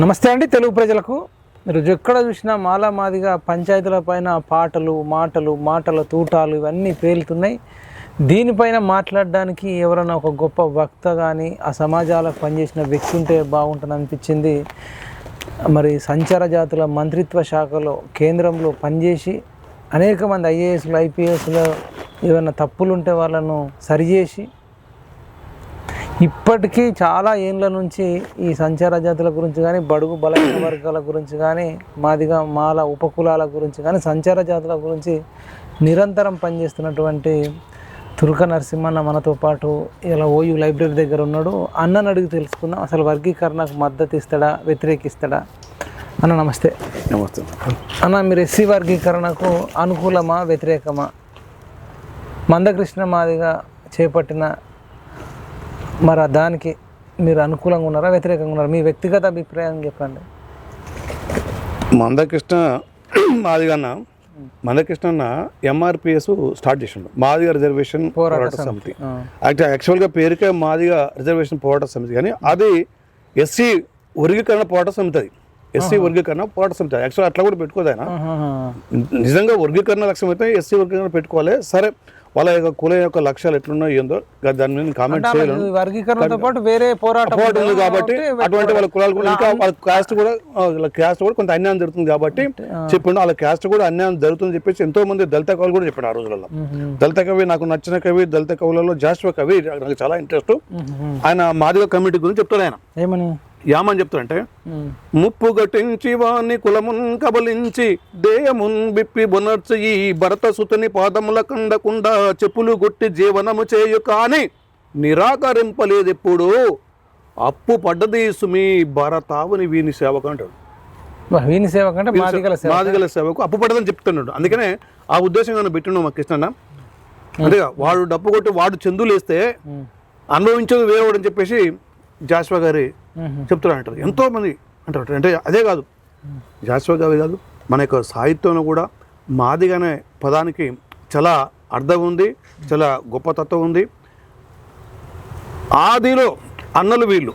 నమస్తే అండి తెలుగు ప్రజలకు. మీరు ఎక్కడ చూసినా మాలా మాదిగా పంచాయతీల పైన పాటలు మాటలు మాటల తూటాలు ఇవన్నీ పేలుతున్నాయి. దీనిపైన మాట్లాడడానికి ఎవరైనా ఒక గొప్ప వక్త కానీ ఆ సమాజాలకు పనిచేసిన వ్యక్తి ఉంటే బాగుంటుంది అనిపించింది. మరి సంచార జాతుల మంత్రిత్వ శాఖలో కేంద్రంలో పనిచేసి అనేక మంది ఐఏఎస్లు ఐపీఎస్లో ఏమైనా తప్పులు ఉంటే వాళ్ళను సరిచేసి ఇప్పటికీ చాలా ఏళ్ళ నుంచి ఈ సంచార జాతుల గురించి కానీ బడుగు బలహీన వర్గాల గురించి కానీ మాదిగా మాల ఉపకులాల గురించి కానీ సంచార జాతుల గురించి నిరంతరం పనిచేస్తున్నటువంటి తుర్క నరసింహన్న మనతో పాటు ఇలా ఓయూ లైబ్రరీ దగ్గర ఉన్నాడు. అన్నని అడిగి తెలుసుకుందాం. అసలు వర్గీకరణకు మద్దతు ఇస్తాడా? వ్యతిరేకిస్తాడా? అన్న నమస్తే. నమస్తే. అన్న మీరు ఎస్సీ వర్గీకరణకు అనుకూలమా? వ్యతిరేకమా? మందకృష్ణ మాదిగా చేపట్టిన మరి దానికి మీరు అనుకూలంగా ఉన్నారా వ్యతిరేకంగా ఉన్నారా? మీ వ్యక్తిగత అభిప్రాయం చెప్పండి. మందకృష్ణ మాదిగన్న మందకృష్ణ అన్న ఎంఆర్పిఎస్ స్టార్ట్ చేసిండు. మాదిగ రిజర్వేషన్ పోరాట సమితి. యాక్చువల్గా పేరుకే మాదిగ రిజర్వేషన్ పోరాట సమితి. కానీ అది ఎస్సీ వర్గీకరణ పోరాట సమితి అది. ఎస్సీ వర్గీకరణ పోరాట సమితి యాక్చువల్ అట్లా కూడా పెట్టుకోదు ఆయన. నిజంగా వర్గీకరణ లక్ష్యం అయితే ఎస్సీ వర్గీకరణ పెట్టుకోవాలి. సరే వాళ్ళ యొక్క కుల యొక్క లక్ష్యాలు ఎట్లున్నాయో ఏందో దాని మీద కామెంట్ చేయలేను. ఈ వర్గీకరణతో పాటు వేరే పోరాటం ఉంది కాబట్టి అటువంటి వాళ్ళ కులాలు కూడా ఇంకా వాళ్ళ క్యాస్ట్ కూడా వాళ్ళ క్యాస్ట్ కూడా కొంత అన్యాయం జరుగుతుంది కాబట్టి చెప్పిండు వాళ్ళ క్యాస్ట్ కూడా అన్యాయం జరుగుతుంది చెప్పేసి ఎంతో మంది దళిత కవులు కూడా చెప్పాడు ఆ రోజులలో. దళిత కవి నాకు నచ్చిన కవి దళిత కవులలో జాస్వ కవి నాకు చాలా ఇంట్రెస్ట్. ఆయన మాదిగ కమిటీ గురించి చెప్తాడు ఆయన. ఏమని? యామని చెప్తాడంటే. ముప్పు గటించి వాణ్ణి కులమున్ కబలించి దేయమున్ బిప్పి బొనర్చి ఈ భరత సుతని పాదముల కండకుండా చెప్పులు గుట్టి జీవనము చేయు కాని నిరాకరింపలేదెప్పుడు అప్పు పడ్డది సుమి భరతావుని వీని సేవకు అంటాడు వీని సేవ కంటే మాదిగల సేవ మాదిగల సేవకు అప్పు పడ్డదని చెప్తున్నాడు అందుకనే ఆ ఉద్దేశం నన్ను పెట్టిన మా కృష్ణ అంటే వాడు డబ్బు కొట్టి వాడు చెందులు వేస్తే మ్మ్. అనుభవించేది వేరేవాడు అని చెప్పేసి జాస్వా గారి మ్మ్. చెప్తున్నారు అంటారు. ఎంతో మంది అంటారు. అంటే అదే కాదు. జాస్వా గారి కాదు. మన యొక్క సాహిత్యంలో కూడా మాదిగ అనే పదానికి చాలా అర్థం ఉంది చాలా గొప్ప తత్వం ఉంది. ఆదిలో అన్నలు వీళ్ళు.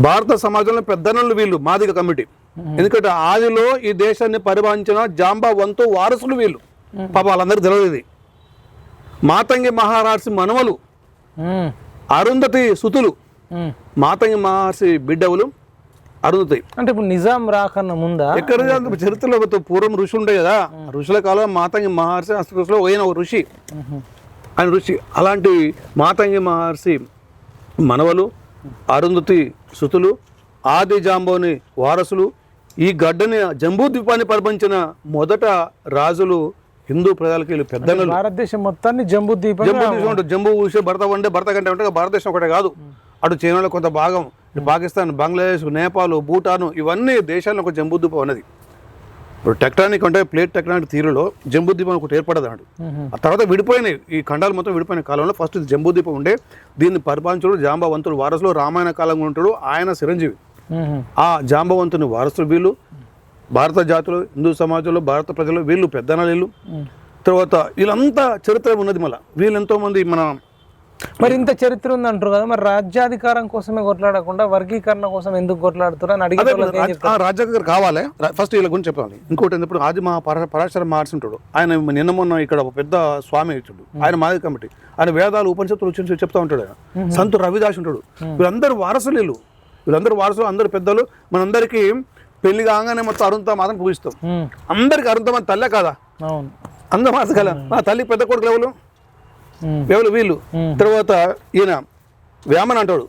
భారత సమాజంలో పెద్దన్నలు వీళ్ళు మాదిగ కమిటీ. ఎందుకంటే ఆదిలో ఈ దేశాన్ని పరిపాలించిన జాంబా వంతు వారసులు వీళ్ళు. పాప వాళ్ళందరికీ తెలియదు ఇది. మాతంగి మహారాజు మనవలు. అరుంధతి సుతులు. మాతంగి మహర్షి బిడ్డవులు అరుంధతి. అంటే ఇప్పుడు నిజాం రాకన్నా ముందా? ఎక్కడ చరిత్రలో పూర్వం ఋషి ఉండే కదా. ఋషుల కాలం మాతంగి మహర్షి అసలు పోయిన ఒక ఋషి. ఆయన ఋషి. అలాంటి మాతంగి మహర్షి మనవలు అరుంధతి సుతులు ఆది జాంబోని వారసులు ఈ గడ్డని జంబూ ద్వీపాన్ని పరిపించిన మొదట రాజులు హిందూ ప్రజలకి వీళ్ళు పెద్దనలు భారతదేశం మొత్తాన్ని జంబూ ద్వీపం జంబూ ఊసే భరత వండే భరత కంటే ఉంటే భారతదేశం ఒకటే కాదు. అటు చైనాలో కొంత భాగం పాకిస్తాన్ బంగ్లాదేశ్ నేపాల్ భూటాన్ ఇవన్నీ దేశాల్లో ఒక జంబూ ద్వీపం ఉన్నది ఇప్పుడు టెక్టానిక్ అంటే ప్లేట్ టెక్టానిక్ తీరులో జంబూ ద్వీపం ఒకటి ఏర్పడదు అన్నాడు. ఆ తర్వాత విడిపోయినాయి. ఈ ఖండాలు మొత్తం విడిపోయిన కాలంలో ఫస్ట్ ఇది జంబూ ద్వీపం ఉండే. దీన్ని పరిపాలించుడు జాంబవంతుడు వారసులు. రామాయణ కాలంలో ఉంటాడు ఆయన చిరంజీవి. ఆ జాంబవంతుని వారసులు వీళ్ళు. భారత జాతులు హిందూ సమాజంలో భారత ప్రజలు వీళ్ళు పెద్దన వీళ్ళు. తర్వాత వీళ్ళంతా చరిత్ర ఉన్నది మళ్ళీ. వీళ్ళు ఎంతో మంది మన మరి ఇంత చరిత్ర ఉంది అంటారు కదా మరి రాజ్యాధికారం కోసమే కొట్లాడకుండా వర్గీకరణ కోసం ఎందుకు కొట్లాడుతారు అని అడిగే అదే వాళ్ళకి ఏం రాజ్- ఆ రాజ్యాంగం కావాలి. ఫస్ట్ వీళ్ళ గురించి చెప్పాలి. ఇంకోటి ఏంటప్పుడు ఆది మా పరా పరాశర మహర్షి ఉంటాడు. ఆయన నిన్న మొన్న ఇక్కడ ఒక పెద్ద స్వామి ఇచ్చాడు. ఆయన మాది కమిటీ. ఆయన వేదాలు ఉపనిషత్తులు వచ్చి చెప్తా ఉంటాడు ఆయన. సంతు రవిదాస్ ఉంటాడు. వీళ్ళందరూ వారసులు వీళ్ళు వీళ్ళందరూ వారసులు అందరు పెద్దలు. మనందరికీ పెళ్ళి కాగానే మొత్తం అరుంతా మాత్రం పూజిస్తాం. అందరికి అరుంతమంది తల్లే కాదా? మాత్రం కదా నా తల్లి. పెద్ద కొడుకు ఎవరు? ఎవరు వీళ్ళు. తర్వాత ఈయన వేమన్ అంటాడు.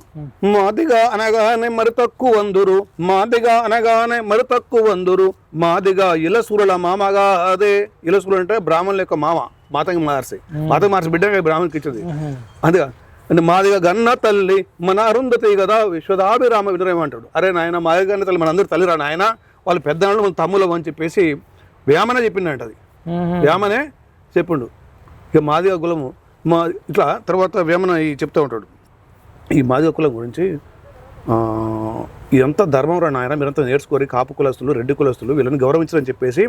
మాదిగా అనగానే మరి తక్కువ వందురు. మాదిగా అనగానే మరి తక్కువ వందురు. మాదిగా ఇలసూరుల మామగా అదే ఇలసూరు అంటే బ్రాహ్మణుల యొక్క మామ మాతంగి మహర్షి. మాతంగి మహర్షి బిడ్డ బ్రాహ్మణ్కి ఇచ్చింది. అందుగా అంటే మాదిగా గన్న తల్లి మన అరుంధతి కదా విశ్వదాభిరామ వినరేమంటాడు అరే నాయన మాదిగా గన్న తల్లి మనందరూ తల్లి రా నాయన. వాళ్ళు పెద్దనాళ్ళు మన తమ్ములం అని చెప్పేసి వేమనే చెప్పిండంట అది. వేమనే చెప్పిండు. ఇక మాదిగ కులము మా ఇట్లా తర్వాత వేమన ఈ చెప్తూ ఉంటాడు. ఈ మాదిగ కులం గురించి ఇదంతా ధర్మం రా నాయన మీరంతా నేర్చుకోరి కాపు కులస్తులు రెడ్డి కులస్తులు వీళ్ళని గౌరవించరని చెప్పేసి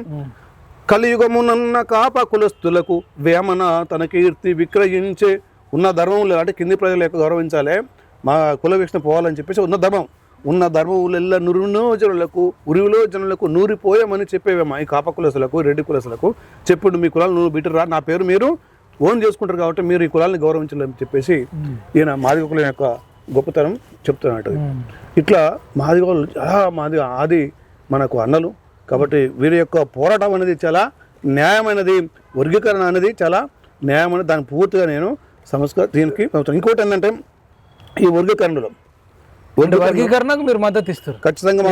కలియుగమునన్న కాప కులస్తులకు వేమన తన కీర్తి విక్రయించే ఉన్న ధర్మం అంటే కింది ప్రజల యొక్క గౌరవించాలి మా కుల వీక్షణ పోవాలని చెప్పేసి ఉన్న ధర్మం. ఉన్న ధర్మములెల్ల నురునో జనులకు ఉరివిలో జనులకు నూరిపోయామని చెప్పేవేమా ఈ కాప కులసులకు రెడ్డి కులసులకు చెప్పుడు మీ కులాలు నువ్వు బిట్టరా నా పేరు మీరు ఓన్ చేసుకుంటారు కాబట్టి మీరు ఈ కులాలను గౌరవించాలని చెప్పేసి ఈయన మాదిగ కులం యొక్క గొప్పతనం చెప్తున్నట్టు ఇట్లా మాదిగోళ్ళు చాలా మాదిగ ఆది మనకు అన్నలు కాబట్టి వీరి యొక్క పోరాటం అనేది చాలా న్యాయమైనది వర్గీకరణ అనేది చాలా న్యాయమైనది. దాన్ని పూర్తిగా నేను సంస్కార దీనికి ఇంకోటి ఏంటంటే ఈ వర్గీకరణలో అంటే వర్గీకరణకు మీరు మద్దతు ఇస్తారు. ఖచ్చితంగా.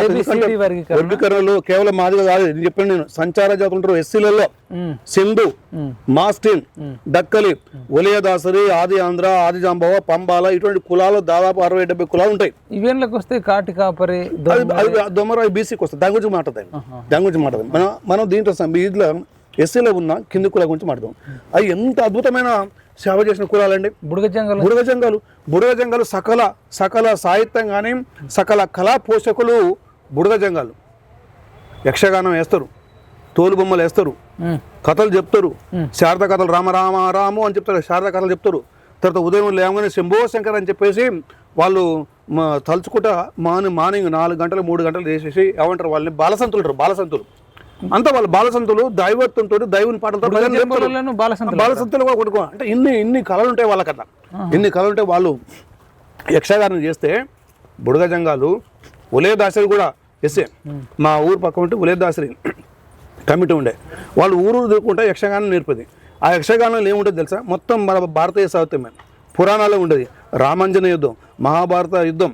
వర్గీకరణలు కేవలం మాదిగా కాదు నేను చెప్పాను నేను. సంచార జాతులు ఉంటారు ఎస్సీలలో సింధు మాస్టిన్ దక్కలి ఒలియదాసరి ఆది ఆంధ్ర ఆది జాంబవ పంబాల ఇటువంటి కులాలు దాదాపు అరవై డెబ్బై కులాలు ఉంటాయి. ఇవేళ్ళకి వస్తే కాటి కాపరి దొమ్మరాయి బీసీకి వస్తుంది దాని గురించి మాట్లాడతాం దాని గురించి మాట్లాడదాం. మనం మనం దీంట్లో దీంట్లో ఎస్సీలో ఉన్న కింది కుల గురించి మాట్లాడదాం. అది ఎంత అద్భుతమైన సేవ చేసిన కులాలండి. బుడగ జంగలు. బుడగజంగాలు బుడగజంగాలు సకల సకల సాహిత్యం కానీ సకల కళా పోషకులు బుడగజంగాలు యక్షగానం వేస్తారు. తోలు బొమ్మలు వేస్తారు. కథలు చెప్తారు. శారద కథలు రామ రామ రాము అని చెప్తారు. శారద కథలు చెప్తారు. తర్వాత ఉదయం లేవగానే శంభో శంకర్ అని చెప్పేసి వాళ్ళు తలుచుకుంటా మార్నింగ్ మార్నింగ్ నాలుగు గంటలు మూడు గంటలు చేసేసి ఏమంటారు వాళ్ళని? బాలసంతులు అంటారు. బాలసంతులు. అంతా వాళ్ళు బాలసంతులు దైవత్వంతో దైవుని పాటలతో బాలసంతులు కూడా కొనుక్కో అంటే ఇన్ని ఇన్ని కళలు ఉంటాయి వాళ్ళకన్నా. ఇన్ని కళలు ఉంటాయి వాళ్ళు యక్షగానం చేస్తే బుడగజంగాలు ఉలయదాసరి కూడా ఎస్ఏ మా ఊరు పక్క ఉంటే ఉలయదాసరి కమిటీ ఉండే. వాళ్ళు ఊరు దిక్కుంటే యక్షగానం నేర్పేది. ఆ యక్షగానంలో ఏముంటుంది తెలుసా? మొత్తం మన భారతీయ సాహిత్యమే పురాణాల్లో ఉండేది. రామాంజన యుద్ధం మహాభారత యుద్ధం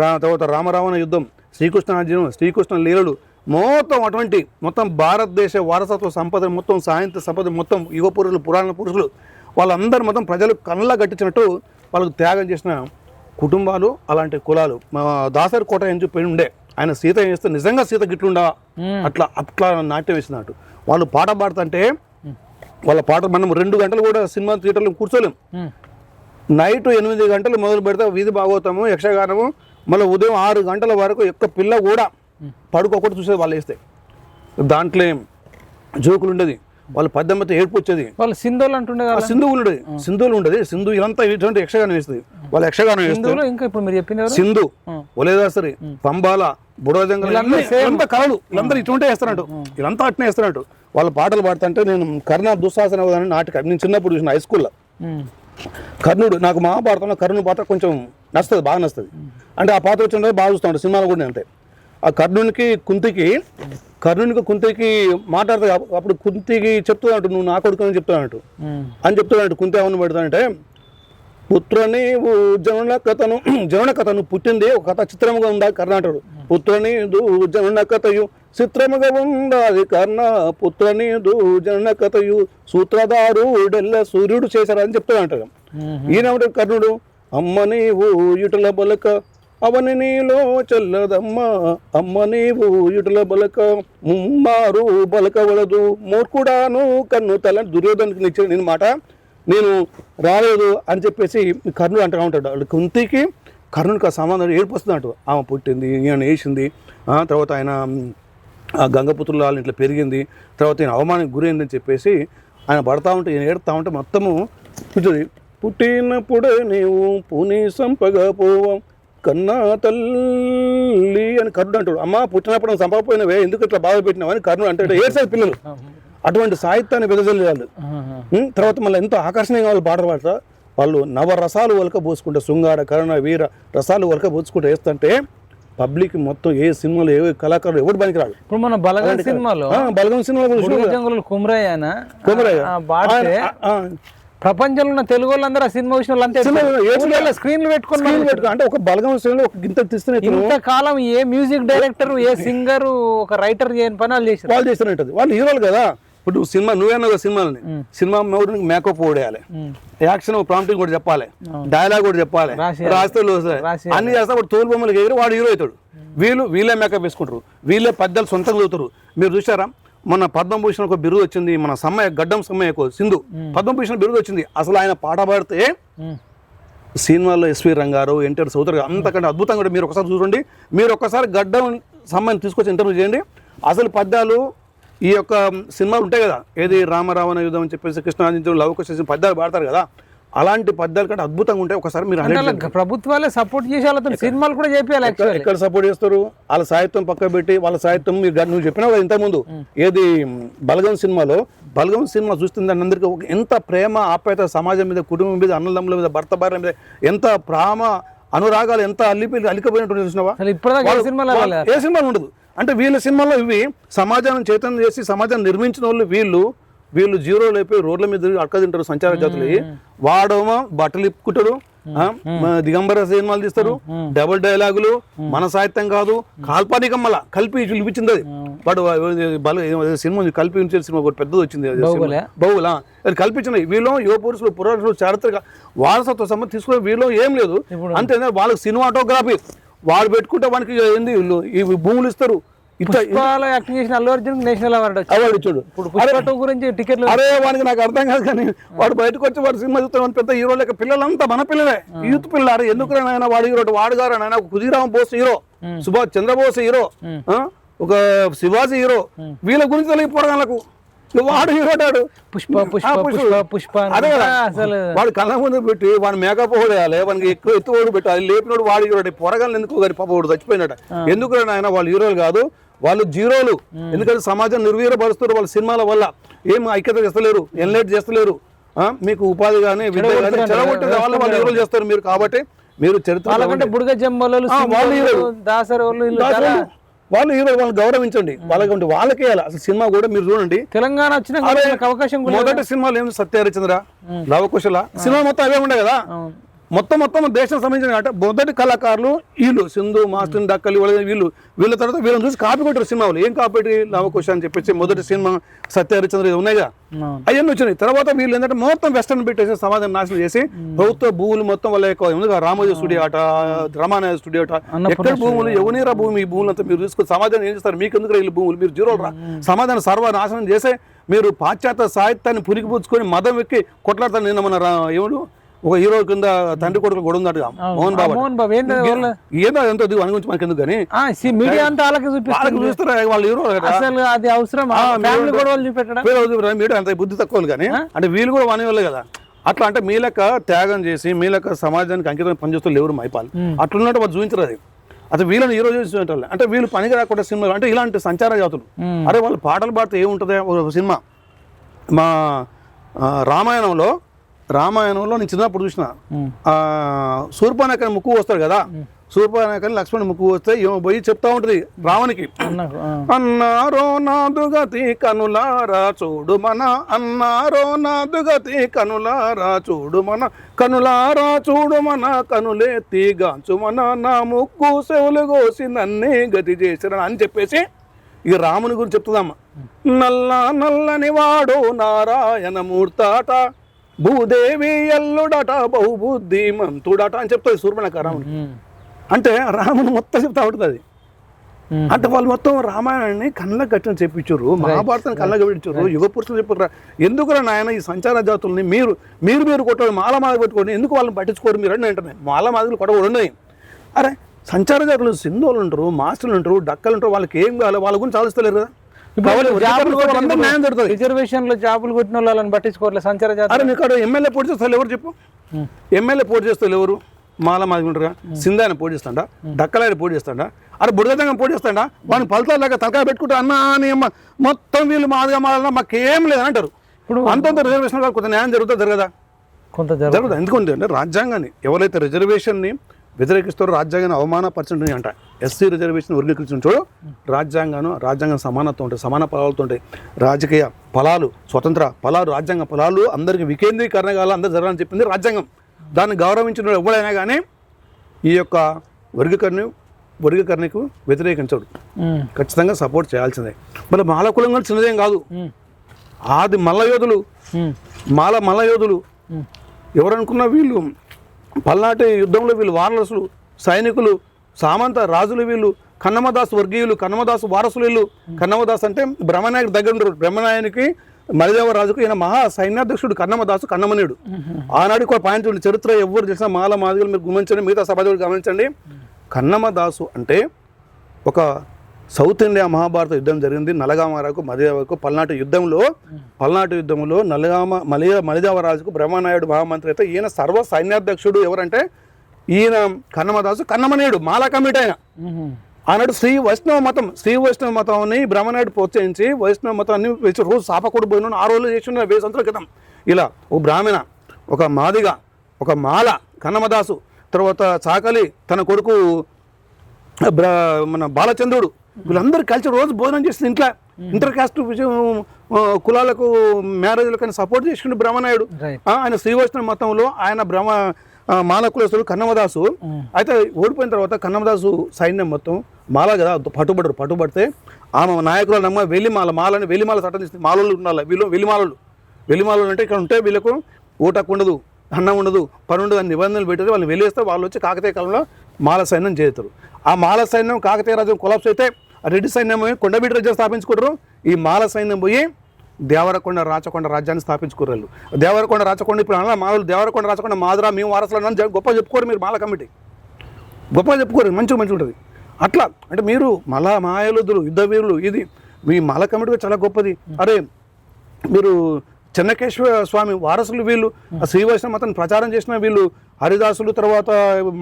రా తర్వాత రామరావణ యుద్ధం శ్రీకృష్ణార్జునం శ్రీకృష్ణ లీలలు మొత్తం అటువంటి మొత్తం భారతదేశ వారసత్వ సంపద మొత్తం సాహిత్య సంపద మొత్తం యుగ పురుషులు పురాణ పురుషులు వాళ్ళందరూ మొత్తం ప్రజలు కళ్ళ గట్టించినట్టు వాళ్ళకు త్యాగం చేసిన కుటుంబాలు అలాంటి కులాలు. మా దాసరి కోట అని చెప్పి ఉండే. ఆయన సీత వేస్తే నిజంగా సీత గిట్లుండా? అట్లా అట్లా నాట్యం వేసినట్టు వాళ్ళు పాట పాడుతుంటే వాళ్ళ పాట మనం రెండు గంటలు కూడా సినిమా థియేటర్లో కూర్చోలేం. ఉమ్, నైట్ ఎనిమిది గంటలు మొదలు పెడితే వీధి భాగవతము యక్షగానము మళ్ళీ ఉదయం ఆరు గంటల వరకు ఒక్క పిల్ల కూడా పడుకోకుండా చూసేది వాళ్ళు వేస్తే. దాంట్లో జోకులు ఉండేది. వాళ్ళు పద్దెనిమిది ఏడుపు వచ్చేది. వాళ్ళు సింధోలు అంటుండే కదా. సింధువులు ఉండేది. సింధువులు ఉండేది. సింధు ఇదంతా ఇటువంటి యక్షగానం వేస్తుంది. వాళ్ళు యక్షగానం వేస్తారు సింధువులు ఇంకా ఇప్పుడు మీరు ఎవరు? సింధు ఒలేదాసరి పంబాల వీళ్ళంతా కళలు. వీళ్ళందరూ ఇటువంటి వేస్తారంటు వీళ్ళంతా అట్నే వేస్తారంటు వాళ్ళ పాటలు పాడుతుంటే నేను కర్ణ దుశ్శాసన అవధాని నాటక. నేను చిన్నప్పుడు చూసిన హై స్కూల్లో కర్ణుడు నాకు మహాభారతంలో కర్ణుడు పాత్ర కొంచెం నచ్చుతుంది బాగా నచ్చుతుంది. అంటే ఆ పాత్ర వచ్చిన బాగా చూస్తూ ఉంటాను సినిమాలో కూడా అంతే. ఆ కర్ణునికి కుంతికి కర్ణునికి కుంతికి మాట్లాడుతుంది అప్పుడు కుంతికి చెప్తున్నట్టు నువ్వు నా కొడుకు అని చెప్తున్నట్టు ఉమ్, అని చెప్తున్నట్టు కుంతి ఏమని పెడతానంటే పుత్ర నీవు జనుల కథను జనుల కథను పుట్టింది ఒక కథ చిత్రముగా ఉందా కర్ణ అంటాడు. పుత్ర నీదు జనుల కథయు చిత్రముగా ఉండాది కర్ణ. పుత్ర నీదు జనుల కథయు సూత్రధారుడెల్ల సూర్యుడు చేశారని చెప్తాడు ఉమ్, ఈయన కర్ణుడు అమ్మ నీవు ఇటుల బలక అవని నీలో చల్లదమ్మా అమ్మ నీవు ఇటుల బలక ముమ్మారు బలకవలదు మూర్ఖుడాను కన్ను తల దుర్యోధనకి నిచ్చిన నేను మాట. నేను రాలేదు అని చెప్పేసి కర్ణుడు అంటా ఉంటాడు. వాళ్ళు కుంతికి కర్ణుడికి ఆ సంబంధం ఏడిపోస్తున్నట్టు ఆమె పుట్టింది ఈయన వేసింది ఆ తర్వాత ఆయన ఆ గంగపుత్రుల వాళ్ళ ఇంట్లో పెరిగింది తర్వాత ఈయన అవమానానికి గురైందని చెప్పేసి ఆయన పడతా ఉంటే ఈయన ఏడుతా ఉంటే మొత్తము పుట్టినప్పుడే నీవు పుని సంపగా పోవం. కన్నా తల్లి అని కర్ణుడు అంటాడు. అమ్మ పుట్టినప్పుడు సంపకపోయినవే ఎందుకు ఇట్లా బాధ పెట్టినావు అని కర్ణుడు అంటాడు. ఏడ్చారు పిల్లలు. అటువంటి సాహిత్యాన్ని వెదజల్లి వాళ్ళు? తర్వాత మళ్ళీ ఎంతో ఆకర్షణీయంగా వాళ్ళు పాటలు పాడతారు వాళ్ళు నవ రసాలు వలక పోసుకుంటే శృంగార కరుణ వీర రసాలు వలక పోసుకుంటే వేస్తుంటే పబ్లిక్ మొత్తం ఏ సినిమాలో ఏ కళాకారులు ఎవడు పనికిరాడు ఇప్పుడు మన బలగం సినిమాలో బలగం సినిమా కూడా బుడగ జంగలు కుమరయ్యన? కుమరయ్య. ప్రపంచంలో ఉన్న తెలుగు వాళ్ళందరూ ఆ సినిమా సినిమా ఏడ్చుకుంటారు. స్క్రీన్లు పెట్టుకుని. అంటే ఒక బలగం సినిమాలో ఒక గింత తీస్తున్న ఇతను ఇంతకాలం ఏ మ్యూజిక్ డైరెక్టర్ ఏ సింగర్ ఒక రైటర్ చేయని పని వాళ్ళు చేశారు. వాళ్ళు చేస్తున్నట్టు వాళ్ళు హీరోలు కదా. ఇప్పుడు నువ్వు సినిమా నువ్వేనా కదా సినిమాలని సినిమా మేకప్ ఓడేయాలి. యాక్షన్ ప్రాంప్టింగ్ కూడా చెప్పాలి. డైలాగ్ కూడా చెప్పాలి. రాస్తే. అన్ని చేస్తా తోలు బొమ్మలకి ఎగిరి వాడు హీరో అవుతాడు. వీళ్ళు వీళ్ళే మేకప్ వేసుకుంటారు. వీళ్ళే పెద్దలు సొంతంగా చదువుతారు మీరు చూసారా మొన్న పద్మభూషణ్ ఒక బిరుదు వచ్చింది మన సమ్మయ్య గడ్డం సమ్మయ్యకు సింధు. పద్మభూషణ్ బిరుదు వచ్చింది. అసలు ఆయన పాట పాడితే. సినిమాలో ఎస్వి రంగారు ఎన్టీఆర్ గారు అంతకంటే అద్భుతంగా కూడా మీరు ఒకసారి చూడండి. మీరు ఒక్కసారి గడ్డం సంబంధం తీసుకొచ్చి ఇంటర్వ్యూ చేయండి. అసలు పద్యాలు ఈ యొక్క సినిమాలు ఉంటాయి కదా ఏది రామరావణ యుద్ధం అని చెప్పేసి కృష్ణార్జున లవకుశ పద్యాలు పాడతారు కదా. అలాంటి పద్యాలు కంటే అద్భుతంగా ఉంటాయి. ఒకసారి మీరు ప్రభుత్వాలే సపోర్ట్ చేసి వాళ్ళతో సినిమాలు కూడా యాక్చువల్లీ ఎక్కడ సపోర్ట్ చేస్తారు? వాళ్ళ సాహిత్యం పక్క పెట్టి వాళ్ళ సాహిత్యం మీరు నువ్వు చెప్పినావు కదా ఇంతకుముందు. ఏది? బలగం సినిమాలో బలగం సినిమా చూస్తుంది అందరికీ ఒక ఎంత ప్రేమ ఆప్యాయత సమాజం మీద కుటుంబం మీద అన్నదమ్ముల మీద భర్త భార్య మీద ఎంత ప్రేమ అనురాగాలు ఎంత అల్లిపి అల్లికపోయినట్టు చూసినావా? ఏ సినిమాలో ఉండదు. అంటే వీళ్ళ సినిమాలో ఇవి సమాజాన్ని చైతన్యం చేసి సమాజాన్ని నిర్మించిన వాళ్ళు వీళ్ళు వీళ్ళు జీరో లేపి రోడ్ల మీద అడక తింటారు సంచార జాతులు. వాడేమో బట్టలు ఇప్పుకుంటారు దిగంబర సినిమాలు తీస్తారు డబుల్ డైలాగులు మన సాహిత్యం కాదు కాల్పనికం మళ్ళా కలిపి చూపించింది అది. వాడు సినిమా కలిపి ఉంచే సినిమా ఒకటి పెద్దది వచ్చింది? బహుళ అది కల్పించినాయి వీళ్ళు యువ పురుషులు పురాణులు చారిత్రక వారసత్వ సంబంధం తీసుకునే వీళ్ళు ఏం లేదు. అంతే వాళ్ళకి సినిమాటోగ్రఫీ వాడు పెట్టుకుంటే వానికి ఏంది వీళ్ళు? ఈ భూములు ఇస్తారు. పుష్పాలో యాక్టింగ్ చేసిన Allu Arjun national award award ఇచ్చాడు. ఇప్పుడు పుష్ప టూ గురించి టికెట్లు అరే వానికి నాకు అర్థం కాదు కానీ వాడు బయటకు వచ్చి వాడు సినిమా చూస్తాడు పెద్ద హీరో లెక్క పిల్లలంతా మన పిల్లలే. యూత్ పిల్లలు ఎందుకు ఆయన వాడు హీరో వాడు గారు ఆయన కుదిరామ్ బోస్ హీరో. సుభాష్ చంద్రబోస్ హీరో? ఒక శివాజీ హీరో. వీళ్ళ గురించి తెలియ పోరగాళ్ళకు. వాడు హీరో పుష్ప పుష్ప పుష్ప. పుష్ప అదే కదా. అసలు. వాడు కళ్ళ ముందు పెట్టి వాడు మేకప్ వేయాలి. వానికి ఎక్కువ ఎత్తుకోడు పెట్టాలి లేపినోడు వాడు హీరో పొరగాలను ఎందుకు కానీ పాప వాడు చచ్చిపోయినట. ఎందుకు ఆయన వాళ్ళు హీరోలు కాదు? వాళ్ళు జీరోలు. ఎందుకంటే సమాజం నిర్వీర్యపరుస్తారు వాళ్ళ సినిమాల వల్ల. ఏం ఐక్యత చేస్తలేరు. ఎన్లైట్ చేస్తలేరు. ఆ, మీకు ఉపాధి కానీ విద్య కానీ వాళ్ళు వాళ్ళు హీరోలు చేస్తారు మీరు. కాబట్టి మీరు చరిత్ర బుడగ హీరోలు. దాసరి వాళ్ళు వీళ్ళు వాళ్ళు వాళ్ళని గౌరవించండి. వాళ్ళకి వాళ్ళకే అసలు సినిమా కూడా మీరు చూడండి. తెలంగాణ వచ్చిన అవకాశం మొదటి సినిమాలు ఏమి సత్యహరిచంద్ర లవకుశల సినిమా మొత్తం అవే ఉండే కదా. మొత్తం మొత్తం దేశం సంబంధించిన అంటే మొదటి కళాకారులు వీళ్ళు. సింధు మాస్టర్ డక్కలి వీళ్ళ వీళ్ళు వీళ్ళ తర్వాత వీళ్ళని చూసి కాపీ కొట్టారు సినిమాలు. ఏం కాపీ లవకుశ అని చెప్పేసి మొదటి సినిమా సత్యహరిచంద్ర ఇది ఉన్నాయిగా అవును. అవన్నీ వచ్చినాయి. తర్వాత వీళ్ళు ఏంటంటే మొత్తం వెస్టర్న్ పెట్టేసి సమాజం నాశనం చేసి ప్రభుత్వ భూములు మొత్తం వాళ్ళ యొక్క ఎందుకు రామోజీ స్టూడియో అట రమానాయ స్టూడియో అట ఎక్కడ భూములు ఎవరిరా భూమి ఈ భూములు అంతా మీరు తీసుకొని సమాజాన్ని ఏం చేస్తారు? మీకు ఎందుకు వీళ్ళు భూములు? మీరు జీరో రా. సమాజాన్ని సర్వనాశనం చేసే మీరు పాశ్చాత్య సాహిత్యాన్ని పురిగిపుచ్చుకొని మదం ఎక్కి కొట్లాడతాను నిన్న మన ఎవడు ఒక హీరో కింద తండ్రి కొడుకు గొడవ ఉందట మోహన్ బాబు మోహన్ బాబు. ఏదో ఎంతో దిగు అని గురించి మనకి ఎందుకు కానీ? మీడియా అంతా వాళ్ళకి చూపిస్తారు చూస్తారు వాళ్ళు హీరో అసలు అది అవసరం. ఫ్యామిలీ గొడవలు చూపెట్టడం. మీరు అంత బుద్ధి తక్కువ కానీ అంటే వీళ్ళు కూడా వాని వాళ్ళే కదా. అట్లా అంటే మీ లెక్క త్యాగం చేసి మీ లెక్క సమాజానికి అంకితం పనిచేస్తూ మైపాలు? అట్లున్నట్టు వాళ్ళు చూపించరు అది. అసలు వీళ్ళని హీరో చూసేటోళ్ళు అంటే వీళ్ళు పనికి రాకుండా సినిమాలు అంటే ఇలాంటి సంచార జాతులు. అరే వాళ్ళు పాటలు పాడితే ఏముంటుంది? ఒక సినిమా. మా రామాయణంలో రామాయణంలో నేను చిన్నప్పుడు చూసిన. ఆ, శూర్పణఖని ముక్కు వస్తాడు కదా. శూర్పణఖని లక్ష్మణ్ ముక్కు వస్తే ఏమో పోయి చెప్తా ఉంటుంది రావణికి. అన్నారో నాదుగతి కనులారా చూడు మన అన్నారో నాదుగతి కనులారా చూడు మన కనులారా చూడు మన కనులెత్తి గాంచు మన నా ముక్కు సెవులు కోసి నన్నే గతి చేసిన అని చెప్పేసి ఇక రాముని గురించి చెప్తుందమ్మ. నల్ల నల్లని వాడు నారాయణ మూర్తాట భూదేవి ఎల్లుడట బహుబుద్ధి మంతుడట అని చెప్తుంది సూర్పణక ఉమ్. అంటే రాముని మొత్తం చెప్తా ఉంటుంది. అంటే వాళ్ళు మొత్తం రామాయణాన్ని కళ్ళకు కట్టిన చెప్పించారు మహాభారతాన్ని కళ్ళకు పెట్టించారు యుగ పురుషులు చెప్పారు. ఎందుకురా నాయన ఈ సంచార జాతుల్ని మీరు మీరు మీరు కొట్టండి మాల మాల పెట్టుకోండి ఎందుకు వాళ్ళని పట్టించుకోరు మీరు అని అంటున్నాయి మాల మాదిరి కొట్టకూడదు ఉన్నాయి. అరే సంచార జాతులు సింధువులు ఉంటారు మాస్టర్లు ఉంటారు డక్కలు ఉంటారు వాళ్ళకి ఏం కావాలి వాళ్ళ గురించి ఆలోచిస్తలేరు కదా. రిజర్వేషన్లో జాబులు కొట్టిన వాళ్ళని పట్టించుకోవట్లేదు సంచార జాతి అరే నీకు అక్కడ ఎమ్మెల్యే పోటీ చేస్తారు ఎవరు చెప్పు? ఎమ్మెల్యే పోటీ చేస్తారు ఎవరు? మాల మాది ఉంటారా సింధాయన పోటీ చేస్తాడా? డక్కలాయన పోటీ చేస్తాడా? అరే బుడగతంగా పోటీ చేస్తాడా? వాడిని ఫలితాలు లేక తలకాయ పెట్టుకుంటా అన్నా అని అమ్మ మొత్తం వీళ్ళు మాదిగా మాదన్నా మాకేం లేదని అంటారు. ఇప్పుడు అంతంత రిజర్వేషన్ కొంత న్యాయం జరుగుతుంది జరగదా? కొంత జరుగు జరుగుతుంది. ఎందుకంటే అంటే రాజ్యాంగాన్ని ఎవరైతే రిజర్వేషన్ని వ్యతిరేకిస్తారో రాజ్యాంగాన్ని అవమానపరచండి అంట. ఎస్సీ రిజర్వేషన్ వర్గీకరించుంటాడో రాజ్యాంగం రాజ్యాంగం సమానత్వం ఉంటాయి సమాన ఫలాలతో ఉంటాయి రాజకీయ ఫలాలు స్వతంత్ర ఫలాలు రాజ్యాంగ ఫలాలు అందరికి వికేంద్రీకరణ కావాలి అందరు జరగాలని చెప్పింది రాజ్యాంగం దాన్ని గౌరవించిన వాడు ఎవడైనా కానీ ఈ యొక్క వర్గీకరణ వర్గీకరణకు వ్యతిరేకించడు. ఖచ్చితంగా సపోర్ట్ చేయాల్సిందే మళ్ళీ మాల కులం కూడా చిన్నదేం కాదు. ఆది మల్ల యోధులు ఉమ్. మాల మల్ల యోధులు ఉమ్. ఎవరనుకున్నా వీళ్ళు పల్నాటి యుద్ధంలో వీళ్ళు వారసులు సైనికులు సామంత రాజులు వీళ్ళు కన్నమదాస్ వర్గీయులు కన్నమదాసు వారసులు వీళ్ళు. కన్నమదాస్ అంటే బ్రహ్మనాయకు దగ్గర ఉండరు. బ్రహ్మనాయనికి మరిదేవరాజుకు ఈయన మహా సైన్యాధ్యక్షుడు కన్నమదాసు కన్నమనేడు ఆనాడు ఒక పాయింట్ ఉంది చరిత్ర ఎవరు తెలిసిన మాల మాదిగలు మీరు గమనించండి మిగతా సభ్యులు గమనించండి. కన్నమదాసు అంటే ఒక సౌత్ ఇండియా మహాభారత యుద్ధం జరిగింది. నలగామరాకు మలిదేవకు పల్నాటి యుద్ధంలో పల్నాటి యుద్ధంలో నలగామ మలి మలిదేవరాజుకు బ్రహ్మనాయుడు మహామంత్రి అయితే ఈయన సర్వ సైన్యాధ్యక్షుడు ఎవరంటే ఈయన కన్నమదాసు కన్నమనేయుడు మాలా కమిటీ ఆయన. ఆనాడు శ్రీ వైష్ణవ మతం శ్రీ వైష్ణవ మతాన్ని బ్రహ్మనాయుడు ప్రోత్సహించి వైష్ణవ మతాన్ని వేసి రోజు సాపకుడు పోయిన ఆ రోజులు చేసిన వెయ్యి సంవత్సరాల క్రితం. ఇలా ఓ బ్రాహ్మణ ఒక మాదిగ ఒక మాల కన్నమదాసు తర్వాత చాకలి తన కొడుకు మన బాలచంద్రుడు వీళ్ళందరూ కలిసి రోజు భోజనం చేస్తుంది ఇంట్లో. ఇంటర్ కాస్ట్ కులాలకు మ్యారేజ్లకు సపోర్ట్ చేసుకుంటూ బ్రహ్మనాయుడు ఆయన శ్రీ వైష్ణవ మతంలో ఆయన బ్రహ్మ మాల కులస్తుడు కన్నమదాసు. అయితే ఓడిపోయిన తర్వాత కన్నమదాసు సైన్యం మొత్తం మాల కదా పట్టుబడరు పట్టుబడితే ఆమె నాయకుల నమ్మ వెలిమాల మాలని వెలిమాల చట్టం చేస్తుంది మాలలు ఉండాలి వీళ్ళు వెలిమాలలు వెలిమాలలు అంటే ఇక్కడ ఉంటే వీళ్ళకు ఓటకు ఉండదు అన్నం ఉండదు పని ఉండదు అని నిబంధనలు పెట్టేది వాళ్ళు వెళ్ళేస్తే వాళ్ళు వచ్చి కాకతీయ కాలంలో మాల సైన్యం చేస్తారు. ఆ మాల సైన్యం కాకతీయ రాజ్యం కొలాప్స్ అయితే ఆ రెడ్డి సైన్యం పోయి కొండబీటి రాజ్యం స్థాపించుకుంటారు. ఈ మాల సైన్యం పోయి దేవరకొండ రాచకొండ రాజ్యాన్ని స్థాపించుకోరు దేవరకొండ రాచకొండ ఇప్పుడు అలా మామూలు దేవరకొండ రాచకొండ మాదిరా మేము వారసులు అని గొప్ప చెప్పుకోరు మీరు మాల కమిటీ. గొప్ప చెప్పుకోరు మంచిగా మంచిగా ఉంటుంది అట్లా అంటే మీరు మళ్ళా మాయలుదురు యుద్ధ వీరులు ఇది మీ మాల కమిటీ చాలా గొప్పది. అరే మీరు చెన్నకేశ్వర స్వామి వారసులు వీళ్ళు ఆ శ్రీ వైష్ణవ మతాన్ని ప్రచారం చేసిన వీళ్ళు హరిదాసులు తర్వాత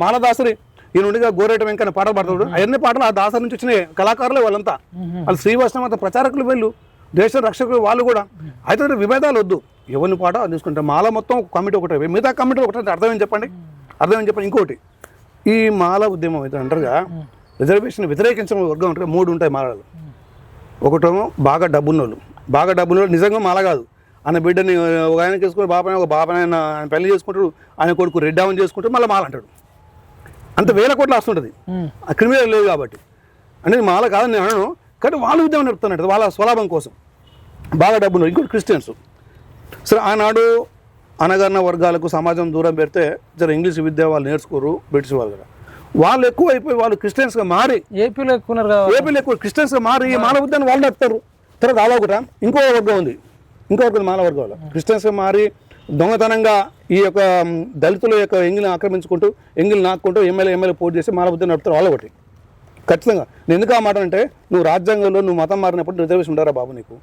మాలదాసుని ఈ నుండిగా గోరేట వెంకన్న పాటలు పాడతాడు. అవన్నీ పాటలు ఆ దాసరి నుంచి వచ్చిన కళాకారులే వాళ్ళంతా. వాళ్ళు శ్రీ వైష్ణవ మత ప్రచారకులు వీళ్ళు. దేశ రక్షకులు వాళ్ళు కూడా. అయితే విభేదాలు వద్దు. ఎవరిని పాట అది తీసుకుంటే మాల మొత్తం కమిటీ ఒకటే. మిగతా కమిటీ ఒకటే అర్థం ఏం చెప్పండి? అర్థం ఏం చెప్పండి? ఇంకోటి. ఈ మాల ఉద్యమం అయితే అంటారుగా రిజర్వేషన్ వ్యతిరేకించిన వర్గం ఉంటారు మూడు ఉంటాయి మాలలు. ఒకటేమో బాగా డబ్బున్నోళ్ళు. బాగా డబ్బున్నోళ్ళు నిజంగా మాల కాదు. ఆయన బిడ్డని ఒక ఆయన చేసుకుని బాబాయ్ ఒక బాబాయ్ ఆయన పెళ్ళి చేసుకుంటాడు. ఆయన కొడుకు రెడ్ డౌన్ చేసుకుంటాడు మళ్ళీ మాల అంటాడు. అంత వేల కోట్లు వస్తుంటుంది. ఆ క్రిమినల్ లేదు కాబట్టి. అంటే మాల కాదని నేను అనను. కానీ వాళ్ళు ఉద్యమం నడుపుతున్నట్టు వాళ్ళ స్వలాభం కోసం. బాగా డబ్బులు ఇంకోటి క్రిస్టియన్స్. సరే ఆనాడు అనగన్న వర్గాలకు సమాజం దూరం పెడితే జర ఇంగ్లీష్ విద్య వాళ్ళు నేర్చుకోరు బ్రిటిష్ వాళ్ళు వాళ్ళు ఎక్కువ అయిపోయి వాళ్ళు క్రిస్టియన్స్గా మారి. ఏపీలో ఎక్కువ ఏపీలో ఎక్కువ క్రిస్టియన్స్గా మారి ఈ మాల ఉద్యాన్ని వాళ్ళు నడుపుతారు. తర్వాత అలా ఒకట ఇంకో వర్గం ఉంది. ఇంకో వర్గం మాల వర్గం వాళ్ళు క్రిస్టియన్స్గా మారి దొంగతనంగా ఈ యొక్క దళితుల యొక్క ఎంగిల్ని ఆక్రమించుకుంటూ ఎంగిల్ నాక్కుంటూ ఎమ్మెల్యే ఎమ్మెల్యే పోటీ చేసి మాల ఉద్యాన్ని నడుపుతారు. వాళ్ళు ఒకటి. ఖచ్చితంగా. నేను ఎందుకు ఆ మాట అంటే నువ్వు రాజ్యాంగంలో నువ్వు మతం మారినప్పుడు రిజర్వేషన్ ఉండరా బాబు నీకు?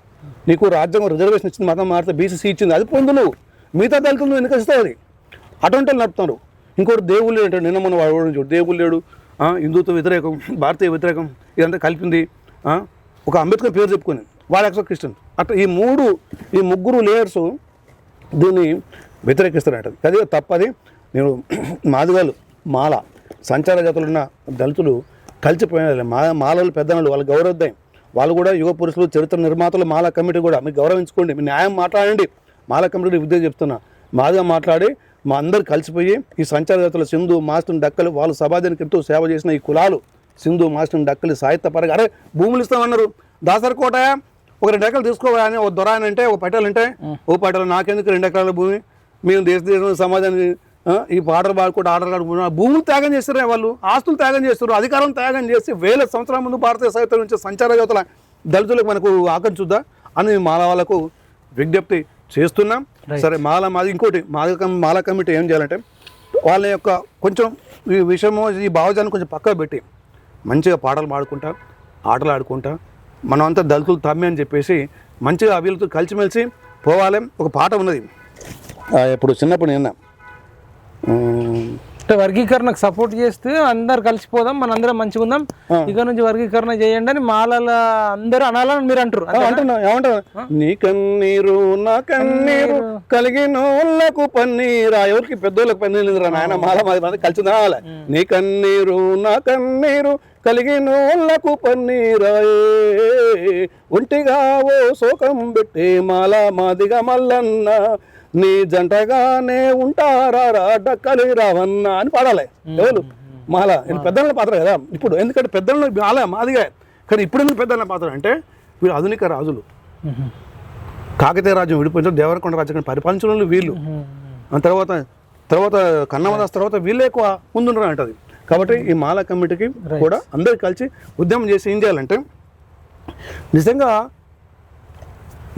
నీకు రాజ్యాంగం రిజర్వేషన్ ఇచ్చింది మతం మారితే బీసీసీ ఇచ్చింది అది పొందు నువ్వు. మిగతా దళితులు నువ్వు ఎందుకు ఇస్తావు అది. అటువంటి వాళ్ళు నడుపుతున్నారు. ఇంకోటి దేవుళ్ళు లేడు అంటే నిన్న మొన్న వాడు చూడు దేవుడు లేడు హిందుత్వ వ్యతిరేకం భారతీయ వ్యతిరేకం ఇదంతా కలిపింది ఒక అంబేద్కర్ పేరు చెప్పుకొని వాడు యాక్చువల్ క్రిస్టియన్ అట్లా ఈ మూడు ఈ ముగ్గురు లేయర్స్ దీన్ని వ్యతిరేకిస్తారట. అది తప్పది. నేను మాదిగాలు మాల సంచార జాతులున్న దళితులు కలిసిపోయిన మా మాలలు పెద్దవాళ్ళు వాళ్ళు గౌరవద్దాం వాళ్ళు కూడా యుగ పురుషులు చరిత్ర నిర్మాతలు మాల కమిటీ కూడా. మీరు గౌరవించుకోండి మీ న్యాయం మాట్లాడండి. మాల కమిటీ విద్య చెప్తున్నా. మాదిగా మాట్లాడి మా అందరు కలిసిపోయి ఈ సంచార జాతుల సింధు మాస్టర్ డక్కలు వాళ్ళు సమాజానికి ఎంతో సేవ చేసిన ఈ కులాలు సింధు మాస్టర్ డక్కలు సాహిత్యపరంగా అరే భూములు ఇస్తామన్నారు. దాసరికోట ఒక రెండు ఎకరాలు తీసుకోవాలి అని ఒక దొర అని అంటే ఒక పటేల్ అంటే ఓ పటేల్ నాకెందుకు రెండు ఎకరాల భూమి? మేము దేశ దేశం సమాజానికి ఆ, ఈ పాటలు పాడుకుంటూ ఆటలు ఆడుకుంటూ భూములు త్యాగం చేస్తారు వాళ్ళు? ఆస్తులు త్యాగం చేస్తారు అధికారం త్యాగం చేసి వేల సంవత్సరాల ముందు భారతీయ సాహిత్యం నుంచి సంచార యువతల దళితులకు మనకు ఆకర్షుద్దా అని మాల వాళ్ళకు విజ్ఞప్తి చేస్తున్నాం. సరే మాల మాది ఇంకోటి మాల మాల కమిటీ ఏం చేయాలంటే వాళ్ళ యొక్క కొంచెం ఈ విషయము ఈ భావజాలను కొంచెం పక్కకు పెట్టి మంచిగా పాటలు పాడుకుంటా ఆటలు ఆడుకుంటా మనం అంతా దళితులు తమ్మి అని చెప్పేసి మంచిగా వీళ్ళతో కలిసిమెలిసి పోవాలి. ఒక పాట ఉన్నది. ఇప్పుడు చిన్నప్పుడు నిన్న అంటే వర్గీకరణకు సపోర్ట్ చేస్తూ అందరు కలిసిపోదాం మన అందరం మంచిగా ఉందాం ఇక నుంచి వర్గీకరణ చేయండి అని మాలల అందరూ అనాలని మీరు అంటారు? అంటున్నా ఏమంటారు? నీ కన్నీరు నా కన్నీరు కలిగినోళ్ళకు పన్నీరా. ఎవరికి? పెద్దోళ్ళకి పన్నీరు నాయన మాల మాది మంది కలిసి తినాలి నీ కన్నీరు నా కన్నీరు కలిగినోళ్ళకు పన్నీరాయే ఒంటిగా ఓ శోకం పెట్టి మాల మాదిగా మల్లన్న. నీ జంటగానే ఉంటారా రా డక్కలి రావన్న అని పాడాలి. ఎవరు? మాల పెద్దల పాత్ర కదా. ఇప్పుడు ఎందుకంటే పెద్దల మాల మాదిగా. కానీ ఇప్పుడు ఎందుకు పెద్దల పాత్ర అంటే వీళ్ళు ఆధునిక రాజులు. కాకతీయ రాజ్యం విడిపోయిన దేవరకొండ రాజ్యం పరిపాలించిన వాళ్ళు. తర్వాత తర్వాత కన్నమదాస్ తర్వాత వీళ్ళే ఎక్కువ ముందున్నారు అంటది. కాబట్టి ఈ మాల కమిటీకి కూడా అందరు కలిసి ఉద్యమం చేసి ఏం చేయాలంటే నిజంగా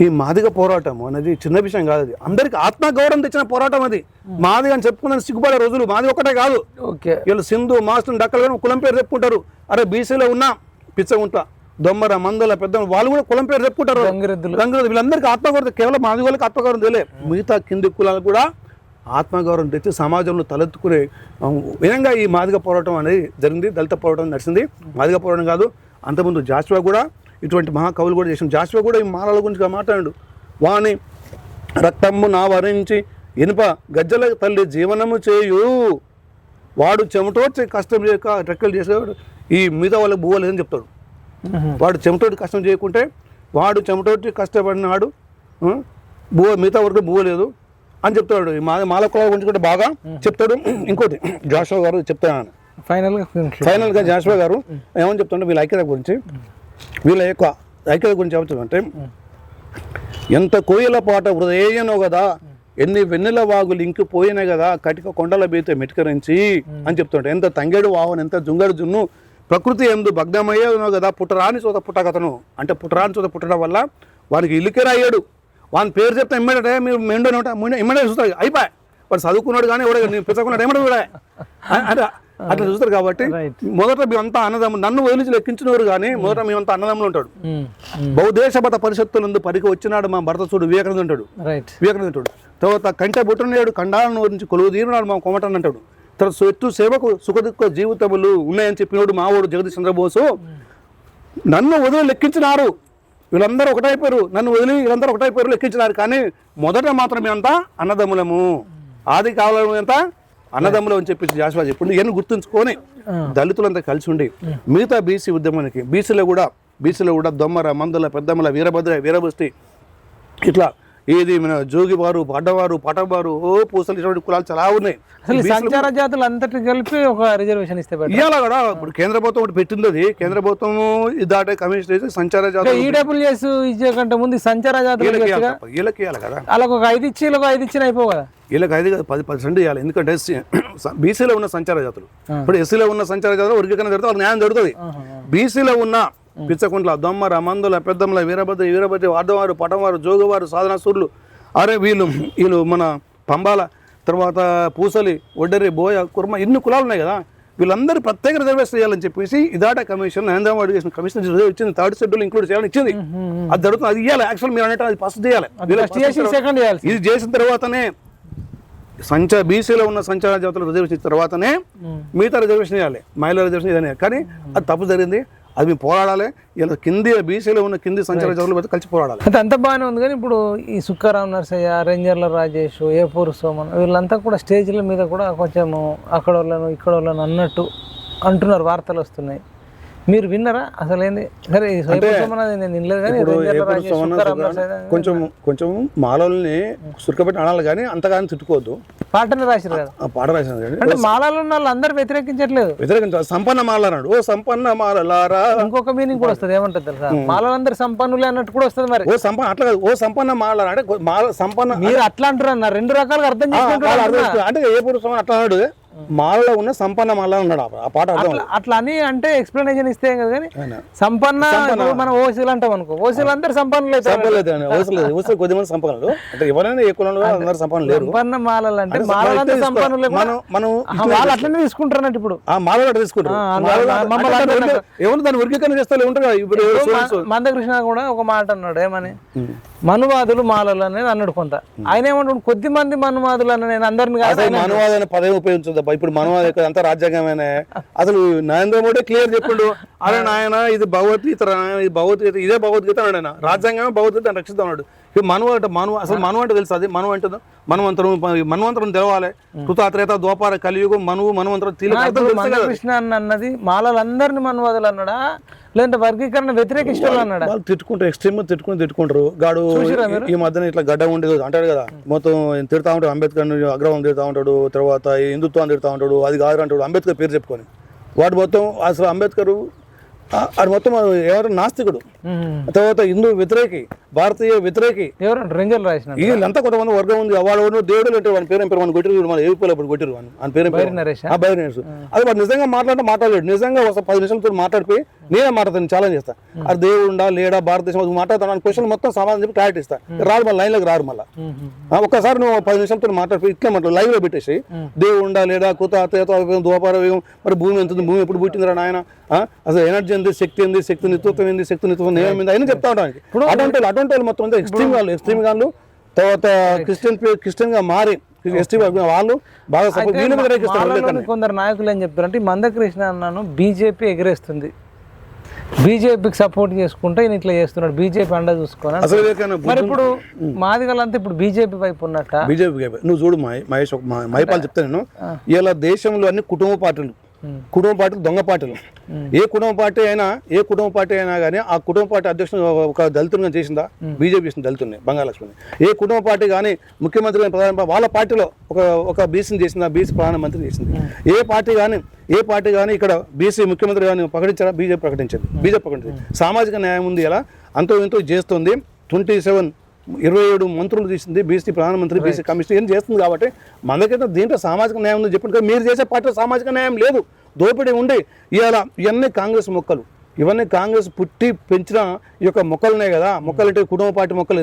ఈ మాదిగ పోరాటం అనేది చిన్న విషయం కాదు అది. అందరికి ఆత్మగౌరవం తెచ్చిన పోరాటం అది. మాదిగ అని చెప్పుకున్న సిగ్గుపడే రోజులు మాది ఒకటే కాదు. ఓకే. వీళ్ళు సింధు మాస్టర్ డక్కలు కానీ కులం పేరు చెప్పుకుంటారు. అరే బీసీలో ఉన్నా పిచ్చగుంట దొమ్మర మందల పెద్ద వాళ్ళు కూడా కులం పేరు చెప్పుకుంటారు. గంగిరెద్దులు. గంగులు వీళ్ళందరికీ ఆత్మగౌరవం కేవలం మాది వాళ్ళకి ఆత్మగౌరవం తెలియదు మిగతా కింది కులాలకు కూడా ఆత్మగౌరవం తెచ్చి సమాజంలో తలెత్తుకునే విధంగా ఈ మాదిగ పోరాటం అనేది జరిగింది దళిత పోరాటం నడిచింది. మాదిగ పోరాటం కాదు అంతకుముందు జాషువా కూడా ఇటువంటి మహాకవులు కూడా చేసిన జాషువా కూడా ఈ మాలల గురించి మాట్లాడాడు. వాని రక్తమ్ము నా వరించి ఇనుప గజ్జల తల్లి జీవనము చేయు. వాడు చెమటోడ్చి కష్టం చేయక రెక్కలు చేసేవాడు. ఈ మిగతా వాళ్ళకి బువ్వలేదని చెప్తాడు. వాడు చెమటోటి కష్టం చేయకుంటే వాడు చెమటోటి కష్టపడినాడు బువ్వ మిగతా వరకు బువ్వ లేదు అని చెప్తాడు. ఈ మా మాల కులాల గురించి కూడా బాగా చెప్తాడు. ఇంకోటి జాషువా గారు చెప్తాను. ఫైనల్గా conclude. ఫైనల్గా జాషువా గారు ఏమని చెప్తుంటే వీళ్ళ ఐక్యత గురించి? వీళ్ళ యొక్క ఐక్యత గురించి ఏమవుతుందంటే ఎంత కోయిల పాట హృదయనో కదా ఎన్ని వెన్నెల వాగులు ఇంకిపోయినాయి కదా కటిక కొండల బీత మెటికరించి అని చెప్తుంటే ఎంత తంగేడు వాహనం ఎంత జుంగడు జున్ను ప్రకృతి ఎందు భగ్నమయ్యేనో కదా పుట్టరాని చోట పుట్టకతను. అంటే పుట్టరాని చోట పుట్టడం వల్ల వానికి ఇల్లుకే రాయ్యాడు వాని పేరు చెప్తే ఇమ్మడే మీరు మెండో ఇమ్మడే చూస్తారు అయిపోయి. వాడు చదువుకున్నాడు కానీ ఎవడో పిచ్చకున్నాడు ఏమడే కూడా అంటే అట్లా చూస్తారు కాబట్టి. మొదట మేమంతా అన్నదమ్ములు నన్ను వదిలించి లెక్కించినవారు కానీ మొదట మేమంతా అన్నదమ్ములు ఉంటాడు. మ్మ్. మ్మ్. బహుదేశపత పరిషత్తులందు పరికి వచ్చినాడు మా భర్త చూడు వివేకానంద రైట్ వివేకానంద అంటాడు తర్వాత కంచె బుట్టనేడు కండాలను నుంచి కొలువు తీరినాడు మా కొమటన్ అంటాడు. తర్వాత సొత్తు సేవకు సుఖదుఖ జీవితములు ఉన్నాయని చెప్పినోడు మావోడు జగదీష్ చంద్రబోసు. నన్ను వదిలి లెక్కించినారు. వీళ్ళందరూ ఒకటైపోయారు. నన్ను వదిలి వీళ్ళందరూ ఒకటైపోయారు లెక్కించినారు. కానీ మొదట మాత్రం మేమంతా అన్నదమ్ములము. ఆది కావాలము ఎంత అన్నదమ్ములు అని చెప్పి జాషువా చెప్పిండు. ఇవన్నీ గుర్తుంచుకొని దళితులంతా కలిసి ఉండి మిగతా బీసీ ఉద్యమానికి బీసీలో కూడా బీసీలో కూడా దొమ్మర మందుల పెద్దమ్మల వీరభద్ర వీరబస్తి ఇట్లా ఏది మన జోగివారు పడ్డవారు పటవారు ఓ పూసలు ఇటువంటి కులాలు చాలా ఉన్నాయి. అసలు సంచార జాతులు అంతటి కలిపి ఒక రిజర్వేషన్ ఇస్తే. ఇవాళ కూడా ఇప్పుడు కేంద్ర ప్రభుత్వం ఒకటి పెట్టింది అది. కేంద్ర ప్రభుత్వం దాటే కమిషన్ చేసి సంచార జాతర ఈడబ్ల్యూఎస్ ఇచ్చే కంటే ముందు సంచార జాతులు వీళ్ళకి? ఇవ్వాలి ఇవ్వాలి కదా? వాళ్ళకు ఒక ఐదు ఇచ్చి వీళ్ళకి ఐదు ఇచ్చిన అయిపో కదా? వీళ్ళకి ఐదు కాదు పది పర్సెంట్ ఇవ్వాలి. ఎందుకంటే బీసీలో ఉన్న సంచార జాతులు. ఇప్పుడు ఎస్సీలో ఉన్న సంచార జాతులు వర్గీకరణ జరిగితే వాళ్ళకి న్యాయం జరుగుతుంది. బీసీలో ఉన్న పిచ్చకుంట్ల దొమ్మర మందుల పెద్దమ్మల వీరభద్ర వీరభద్ర వార్ధవారు పటంవారు జోగువారు సాధన సూర్యులు అరే వీళ్ళు వీళ్ళు మన పంబాల తర్వాత పూసలి ఒడ్డరి బోయ కుర్మ ఇన్ని కులాలు ఉన్నాయి కదా. వీళ్ళందరూ ప్రత్యేక రిజర్వేషన్ చేయాలని చెప్పేసి ఇదాట కమిషన్ నరేంద్ర మోడీ చేసిన కమిషన్ ఇచ్చింది. థర్డ్ షెడ్యూల్ ఇంక్లూడ్ చేయాలని ఇచ్చింది. అది జరుగుతుంది. అది ఇవ్వాలి యాక్చువల్ మీరు అంటే అది ఫస్ట్ చేయాలి. ఇది చేసిన తర్వాతనే సంచ బీసీలో ఉన్న సంచార జాతులు రిజర్వేషన్ ఇచ్చిన తర్వాతనే మిగతా రిజర్వేషన్ ఇవ్వాలి మహిళా రిజర్వేషన్ ఇదని. కానీ అది తప్పు జరిగింది. అది మేము పోరాడాలి. ఇలా కింది బీసీలో ఉన్న కింది సంచార పెట్టి కలిసి పోరాడాలి. అయితే అంత బాగానే ఉంది కానీ ఇప్పుడు ఈ సుక్కారాం నర్సయ్య రేంజర్ల రాజేష్ ఏపూర్ సోమన్ వీళ్ళంతా కూడా స్టేజ్ల మీద కూడా కొంచెము అక్కడ వాళ్ళను ఇక్కడ వాళ్ళను అన్నట్టు అంటున్నారు వార్తలు వస్తున్నాయి. మీరు విన్నారా? అసలు ఏంది? సరే కొంచెం కొంచెం మాలల్ని సురకబెట్టి అనాలి కానీ అంతగాని తిట్టుకోవద్దు. పాటనే రాశారు కదా. పాట కానీ అంటే మాలాలు ఉన్న వాళ్ళు అందరు వ్యతిరేకించట్లేదు. వ్యతిరేకించాలి సంపన్న మాల అన్నాడు ఓ సంపన్న మాలలారా. ఇంకొక మీనింగ్ కూడా వస్తుంది ఏమంటుంది తెలుసా? మాలందరు సంపన్నులే అన్నట్టు కూడా వస్తుంది మరి. ఓ సంపన్న అట్లా కాదు. ఓ సంపన్న మాల అంటే మాల సంపన్న మీరు అట్లా అంటారు అన్న రెండు రకాలుగా అర్థం చేసుకుంటారు అంటే ఏ పురుషం అట్లా అన్నాడు? మాలలో ఉన్న సంపన్న మాల అన్నాడు ఆ- పాట అట్లా అట్లా అని అంటే ఎక్స్ప్లెనేషన్ ఇస్తే కదా కానీ. సంపన్న మనం ఓసీలు అంటాం అనుకో. ఓసీలు అందరు సంపన్నులు అవుతారు సంపలేదు అండి అవసరం లేదు. అవసరం కొద్ది మంది సంపన్నులు. అంటే ఎవరైనా ఏ కులంలో అందరు సంపన్నులు లేరు. సంపన్న మాలలు అంటే అంటే మాలందరూ మనం సంపన్నులే. మనం మనం ఆహా, వాళ్ళు అట్లనే తీసుకుంటారు ఇప్పుడు. ఆ మాల కూడా తీసుకుంటారు. ఎవరు దాన్ని వర్గీకరణ చేస్తారు ఉంటారు ఇప్పుడు మందకృష్ణ కూడా ఒక మాట అన్నాడు ఏమని? మనువాదులు మాలలు అనేది అన్నాడు కొంత. ఆయన ఏమంటాడు? కొద్ది మంది మనువాదులు అన్న నేను అందరిని మనవాద అనే పదవి ఉపయోగించదు ఇప్పుడు మనం అది అంతా రాజ్యాంగమేనే. అసలు నరేంద్ర మోడీ క్లియర్ చెప్పిండు. అరే నాయన ఇది భగవద్గీత రా, ఇది భగవద్గీత ఇదే భగవద్గీత అన్నాడు ఆయన. రాజ్యాంగమే భగవద్గీత రక్షిద్దాం అన్నాడు ఇప్పుడు మనవ అంటే మనవ అసలు మనువ అంటే తెలుసు అది? మనువ అంటే మనువంతరం మనువంతరం తెలవాలి. కృతాత్రేత దోపార కలియుగం మనువు మనువంతరం తీలి అర్థం ఇప్పుడు తెలుసు కదా. మందకృష్ణ అన్న అన్నది మాలలందరిని మనువాదులు అన్నాడా? లేదంటే వర్గీకరణ వ్యతిరేక ఇష్టం అన్నాడా? వాళ్ళు తిట్టుకుంటారు ఎక్స్ట్రీమ్ తిట్టుకుని తిట్టుకుంటారు. గాడు ఈ మధ్యన ఇట్లా గడ్డ ఉండేది అంటాడు కదా మొత్తం తిడతా ఉంటాడు అంబేద్కర్ అగ్రవం తిడతా ఉంటాడు తర్వాత హిందుత్వాన్ని తిడతా ఉంటాడు అది కాదు అంటాడు అంబేద్కర్ పేరు చెప్పుకొని. వాడు మొత్తం అసలు అంబేద్కర్ అది మొత్తం ఎవరు? నాస్తికుడు. తర్వాత హిందూ వ్యతిరేకి భారతీయ వ్యతిరేకి. ఎవరు? రాసిన వీళ్ళంతా కొంతమంది వర్గం ఉంది. వాడు ఎవడో దేవుడు అంటే వాడి పేరు పేరు? మన కొట్టిరు మన ఏపీలో ఇప్పుడు కొట్టిరు ఆయన పేరు బైర్ నరేష్? అది వాడు నిజంగా మాట్లాడితే మాట్లాడలేడు. నిజంగా ఒక పది నిమిషాలతో మాట్లాడిపోయి నేనే మాట్లాడతాను ఛాలెంజ్ చేస్తా. అది దేవుడు ఉండా లేడా భారతదేశం అది మాట్లాడతాను క్వశ్చన్ మొత్తం సమాధానం చెప్పి క్లారిటీ ఇస్తా. రాదు మళ్ళీ లైన్లోకి రారు మళ్ళీ. ఆ, ఒక్కసారి నువ్వు పది నిమిషాలతో మాట్లాడి ఇట్లా మాట్లాడు లైవ్లో పెట్టేసి దేవుడు ఉండా లేడా కుత అతేత ద్వాపార వేగం మరి భూమి ఎంత భూమి ఎప్పుడు పుట్టిందిరా నాయన? అసలు ఎనర్జీ ఉంది శక్తి ఉంది శక్తి నిత్యత్వం ఏంది శక్తి నిత్యత్వం నియమం ఏంది అయినా చెప్తా ఉంటాను. అటువంటి వాళ్ళు అటువంటి వాళ్ళు మొత్తం ఎక్స్ట్రీమ్ వాళ్ళు ఎక్స్ట్రీమ్ వాళ్ళు తర్వాత క్రిస్టియన్ క్రిస్టియన్గా మారి ఎస్టీ వాళ్ళు బాగా కొందరు నాయకులు ఏం చెప్తారంటే మందకృష్ణ అన్నాను బీజేపీ ఎగరేస్తుంది. బీజేపీకి సపోర్ట్ చేసుకుంటే ఈయన ఇట్లా చేస్తున్నాడు. బీజేపీ అండ చూసుకొని వివేకానంద మరి ఇప్పుడు మాదిగలంతా ఇప్పుడు బీజేపీ వైపు ఉన్నట్ట? బీజేపీ నువ్వు చూడు మహే- మహేష్ మహిపాల్ చెప్తా నేను. ఇలా దేశంలో అన్ని కుటుంబ పార్టీలు కుటుంబ పార్టీలు దొంగ పార్టీలు. ఏ కుటుంబ పార్టీ అయినా ఏ కుటుంబ పార్టీ అయినా కానీ ఆ కుటుంబ పార్టీ అధ్యక్షుడు ఒక దళితునిగా చేసిందా? బీజేపీ చేసిన దళితుని బంగాలక్ష్మిని ఏ కుటుంబ పార్టీ కానీ ముఖ్యమంత్రి ప్రధాన వాళ్ళ పార్టీలో ఒక ఒక బీసీని చేసిందా? బీసీ ప్రధానమంత్రి చేసింది. ఏ పార్టీ కానీ ఏ పార్టీ కానీ ఇక్కడ బీసీ ముఖ్యమంత్రి కానీ ప్రకటించారా? బీజేపీ ప్రకటించింది. బీజేపీ ప్రకటించింది. సామాజిక న్యాయం ఉంది ఎలా? అంతో ఎంతో చేస్తుంది. ట్వంటీ సెవెన్ ఇరవై ఏడు మంత్రులు తీసింది బీసీ ప్రధానమంత్రి బీసీ కమిషన్ ఏం చేస్తుంది కాబట్టి మనకైతే దీంట్లో సామాజిక న్యాయం ఉంది. చెప్పండి కదా, మీరు చేసే పార్టీలో సామాజిక న్యాయం లేదు. దోపిడీ ఉండి ఇవాళ ఇవన్నీ కాంగ్రెస్ మొక్కలు. ఇవన్నీ కాంగ్రెస్ పుట్టి పెంచిన ఈ యొక్క మొక్కలున్నాయి కదా మొక్కలు అంటే కుటుంబ పార్టీ మొక్కలు.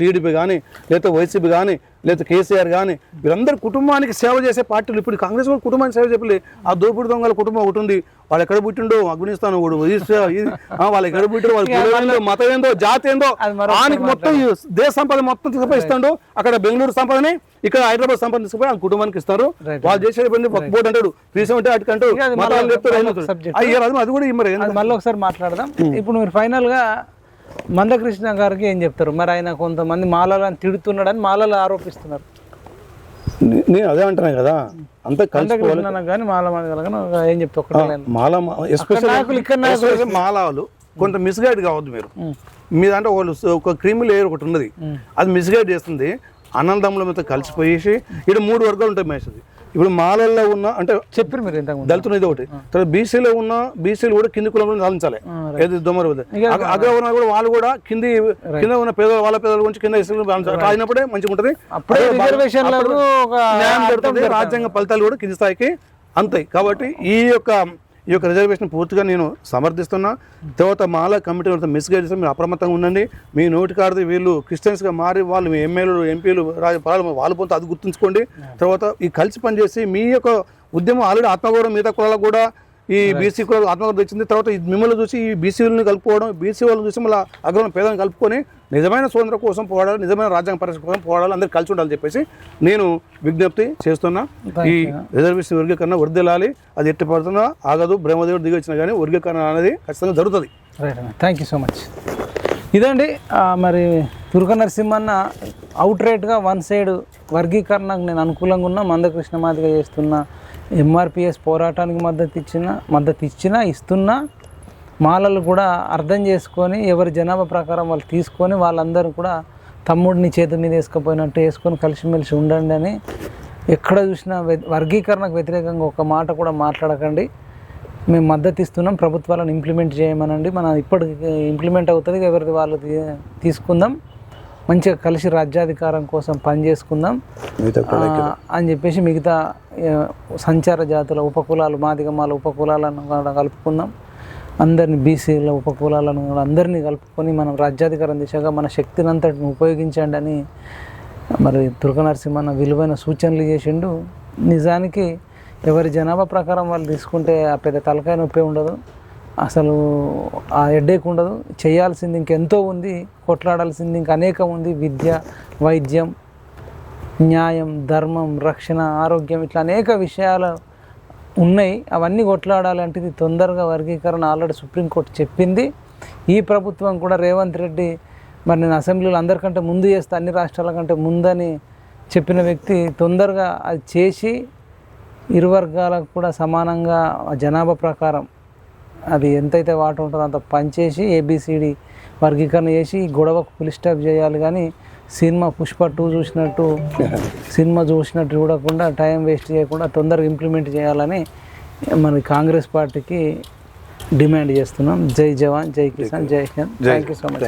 టీడీపీ కానీ లేదా వైసీపీ కానీ లేదా కేసీఆర్ కానీ వీరందరూ కుటుంబానికి సేవ చేసే పార్టీలు. ఇప్పుడు కాంగ్రెస్ కూడా కుటుంబానికి సేవ చెప్పలే. ఆ దోపిడి దొంగల కుటుంబం ఒకటి ఉంది. వాళ్ళు ఎక్కడ పుట్టిండో అగ్నిస్తాను ఒకడు వాళ్ళు ఎక్కడ పుట్టిండో వాళ్ళ మతం ఏందో జాతి ఏందో ఆయనకి మొత్తం దేశ సంపద మొత్తం తీసుకుపోయి ఇస్తాడు అక్కడ బెంగళూరు సంపదని ఇక్కడ హైదరాబాద్ సంపద తీసుకుపోయి ఆ కుటుంబానికి ఇస్తారు. వాళ్ళు చేసేది పని ఒక బోర్డు అంటాడు సెవెంటీ అటు ఇక అది మతాలు చెప్తారు కూడా అది మళ్ళీ ఒకసారి మాట్లాడదాం. ఇప్పుడు మీరు ఫైనల్గా మందకృష్ణ గారికి ఏం చెప్తారు? మరి ఆయన కొంతమంది మాలలను తిడుతున్నాడని మాలలు ఆరోపిస్తున్నారు. నేను అదే అంటున్నా కదా. అంతా కానీ మాల ఏం line. మాల ఎస్పెషల్. మాలాలు కొంత మిస్గైడ్ కావద్దు మీరు. మీ దాంట్లో వాళ్ళు ఒక క్రీమ్ లేయర్ ఒకటి ఉన్నది. అది మిస్గైడ్ చేస్తుంది. అనందముల మీద కలిసిపోయేసి ఇక్కడ మూడు వర్గాలు ఉంటాయి మేష్ అది. ఇప్పుడు మాలల్లో ఉన్న అంటే చెప్పారు మీరు దళితులు ఇది ఒకటి తర్వాత బీసీలో ఉన్న బీసీలు కూడా కింది కులంలో సాధించాలి. ఏది దొమ్మరు అగ్రవర్ణాలు కూడా వాళ్ళు కూడా కింది కింద ఉన్న పేదవాళ్ళు వాళ్ళ పేదల గురించి కింద ఇసులు రాయినప్పుడే మంచిగా ఉంటుంది. న్యాయం రాజ్యాంగ ఫలితాలు కూడా కింది స్థాయికి అంతాయి. కాబట్టి ఈ యొక్క ఈ యొక్క రిజర్వేషన్ పూర్తిగా నేను సమర్థిస్తున్నా. తర్వాత మాల కమిటీ వాళ్ళతో మిస్గైడ్ చేస్తే మీరు అప్రమత్తంగా ఉండండి. మీ నోటి కాడిది వీళ్ళు క్రిస్టియన్స్గా మారి వాళ్ళు మీ ఎమ్మెల్యేలు ఎంపీలు రాజ వాళ్ళు వాళ్ళు పోతే అది గుర్తుంచుకోండి. తర్వాత ఈ కలిసి పనిచేసి మీ యొక్క ఉద్యమం ఆల్రెడీ ఆత్మగౌరవం మిగతా కులాలకు కూడా ఈ బీసీ కూడా ఆత్మగౌరవం తెచ్చింది తర్వాత మిమ్మల్ని చూసి ఈ బీసీలను కలుపుకోవడం బీసీ వాళ్ళని చూసి మళ్ళీ అగ్రహం పేదలను కలుపుకొని నిజమైన స్వతంత్రం కోసం పోరాడాలి నిజమైన రాజ్యాంగ పరిరక్షణ కోసం పోరాడాలి అందరూ కలిసి ఉండాలని చెప్పేసి నేను విజ్ఞప్తి చేస్తున్నా. ఈ రిజర్వేషన్ వర్గీకరణ వర్దిల్లాలి అది ఎట్టి పడుతున్నా ఆగదు. బ్రహ్మదేవుడు దిగి వచ్చినా కానీ వర్గీకరణ అనేది ఖచ్చితంగా జరుగుతుంది. థ్యాంక్ యూ సో మచ్ ఇదండి మరి దుర్గ నరసింహన్న అవుట్ రైట్గా వన్ సైడ్ వర్గీకరణకు నేను అనుకూలంగా ఉన్నా మందకృష్ణ మాదిగా చేస్తున్న. ఎంఆర్పిఎస్ పోరాటానికి మద్దతు ఇచ్చిన మద్దతు ఇచ్చినా ఇస్తున్నా మాలలు కూడా అర్థం చేసుకొని ఎవరి జనాభా ప్రకారం వాళ్ళు తీసుకొని వాళ్ళందరూ కూడా తమ్ముడిని చేతి మీద వేసుకుపోయినట్టు వేసుకొని కలిసిమెలిసి ఉండండి అని ఎక్కడ చూసినా వ్య- వర్గీకరణకు వ్యతిరేకంగా ఒక మాట కూడా మాట్లాడకండి. మేము మద్దతు ఇస్తున్నాం ప్రభుత్వాలను ఇంప్లిమెంట్ చేయమనండి. మన ఇప్పటికి ఇంప్లిమెంట్ అవుతుంది ఎవరిది వాళ్ళు తీ- తీసుకుందాం. మంచిగా కలిసి రాజ్యాధికారం కోసం పనిచేసుకుందాం. అని చెప్పేసి మిగతా సంచార జాతుల ఉపకులాలు మాదిగమాల ఉపకులాలను కూడా కలుపుకుందాం. అందరిని బీసీల ఉపకులాలను కూడా అందరినీ కలుపుకొని మనం రాజ్యాధికారం దిశగా మన శక్తిని అంతటిని ఉపయోగించండి అని మరి దుర్గ నరసింహన్న విలువైన సూచనలు చేసిండు. నిజానికి ఎవరి జనాభా ప్రకారం వాళ్ళు తీసుకుంటే ఆ పెద్ద తలకాయ నొప్పి ఉండదు. అసలు ఆ హెడ్ఏక్ ఉండదు. చేయాల్సింది ఇంకెంతో ఉంది కొట్లాడాల్సింది ఇంక అనేకం ఉంది. విద్య వైద్యం న్యాయం ధర్మం రక్షణ ఆరోగ్యం ఇట్లా అనేక విషయాలు ఉన్నాయి. అవన్నీ కొట్లాడాలంటే ఇది తొందరగా వర్గీకరణ ఆల్రెడీ సుప్రీంకోర్టు చెప్పింది. ఈ ప్రభుత్వం కూడా రేవంత్ రెడ్డి మరి నేను అసెంబ్లీలో అందరికంటే ముందు చేస్తా అన్ని రాష్ట్రాల కంటే ముందని చెప్పిన వ్యక్తి తొందరగా అది చేసి ఇరు వర్గాలకు కూడా సమానంగా జనాభా ప్రకారం అది ఎంతైతే వాట ఉంటుందో అంత పనిచేసి ఏబిసిడి వర్గీకరణ చేసి గొడవకు ఫుల్ స్టాప్ చేయాలి కానీ సినిమా పుష్ప టూ చూసినట్టు సినిమా చూసినట్టు చూడకుండా టైం వేస్ట్ చేయకుండా తొందరగా ఇంప్లిమెంట్ చేయాలని మన కాంగ్రెస్ పార్టీకి డిమాండ్ చేస్తున్నాం. జై జవాన్ జై కిసాన్ జై Hind. Thank you so much